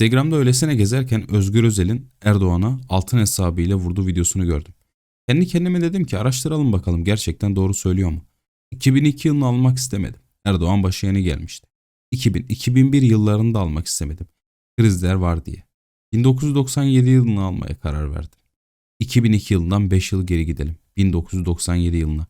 Instagram'da öylesine gezerken Özgür Özel'in Erdoğan'a altın hesabıyla vurduğu videosunu gördüm. Kendi kendime dedim ki araştıralım bakalım gerçekten doğru söylüyor mu? 2002 yılını almak istemedim. Erdoğan başı yeni gelmişti. 2000, 2001 yıllarını da almak istemedim. Krizler var diye. 1997 yılını almaya karar verdim. 2002 yılından 5 yıl geri gidelim. 1997 yılına.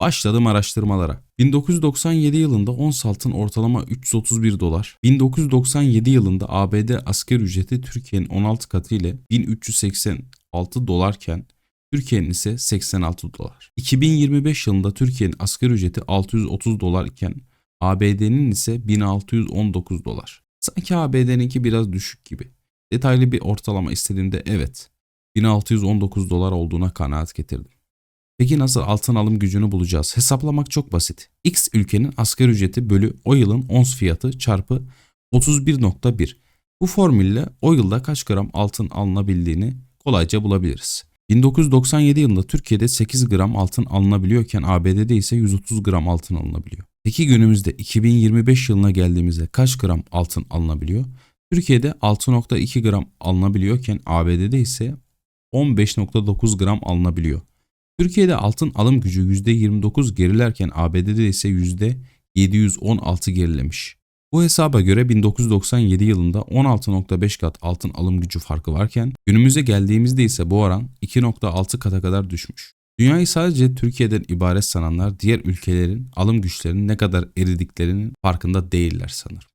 Başladım araştırmalara. 1997 yılında ons altın ortalama 331 dolar. 1997 yılında ABD asker ücreti Türkiye'nin 16 katı ile 1386 dolarken Türkiye'nin ise 86 dolar. 2025 yılında Türkiye'nin asgari ücreti 630 dolar iken ABD'nin ise 1619 dolar. Sanki ABD'ninki biraz düşük gibi. Detaylı bir ortalama istediğimde evet 1619 dolar olduğuna kanaat getirdim. Peki nasıl altın alım gücünü bulacağız? Hesaplamak çok basit. X ülkenin asgari ücreti bölü o yılın ons fiyatı çarpı 31.1. Bu formülle o yılda kaç gram altın alınabildiğini kolayca bulabiliriz. 1997 yılında Türkiye'de 8 gram altın alınabiliyorken ABD'de ise 130 gram altın alınabiliyor. Peki günümüzde 2025 yılına geldiğimizde kaç gram altın alınabiliyor? Türkiye'de 6.2 gram alınabiliyorken ABD'de ise 15.9 gram alınabiliyor. Türkiye'de altın alım gücü %29 gerilerken ABD'de ise %716 gerilemiş. Bu hesaba göre 1997 yılında 16.5 kat altın alım gücü farkı varken günümüze geldiğimizde ise bu oran 2.6 kata kadar düşmüş. Dünyayı sadece Türkiye'den ibaret sananlar diğer ülkelerin alım güçlerinin ne kadar eridiklerinin farkında değiller sanırım.